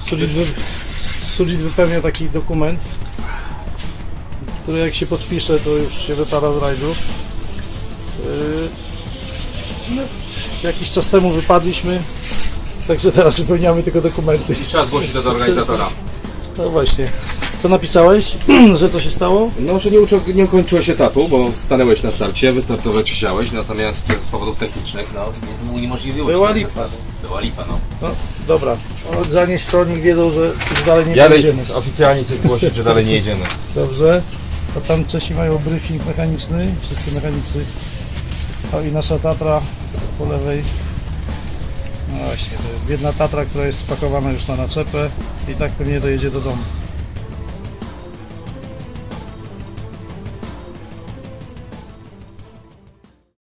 Sulit, wy, Sulit wypełnia taki dokument, który jak się podpisze, to już się wypada z rajdu. Yy, no, jakiś czas temu wypadliśmy, także teraz wypełniamy tylko dokumenty. I trzeba zgłosić to do organizatora. No właśnie. Co napisałeś? że co się stało? No, że nie, uczą, nie ukończyłeś etapu, bo stanęłeś na starcie, wystartować chciałeś, natomiast z powodów technicznych, no, uniemożliwiło ci Była te lipa. zasady. Była lipa, no. No dobra. O, Zanieść to, niech wiedzą, że już dalej nie Jadę będziemy. oficjalnie cię zgłosić, że dalej nie jedziemy. Dobrze. A tam Czesi mają briefing mechaniczny, wszyscy mechanicy. O i nasza Tatra po lewej. No właśnie, to jest biedna Tatra, która jest spakowana już na naczepę i tak pewnie dojedzie do domu.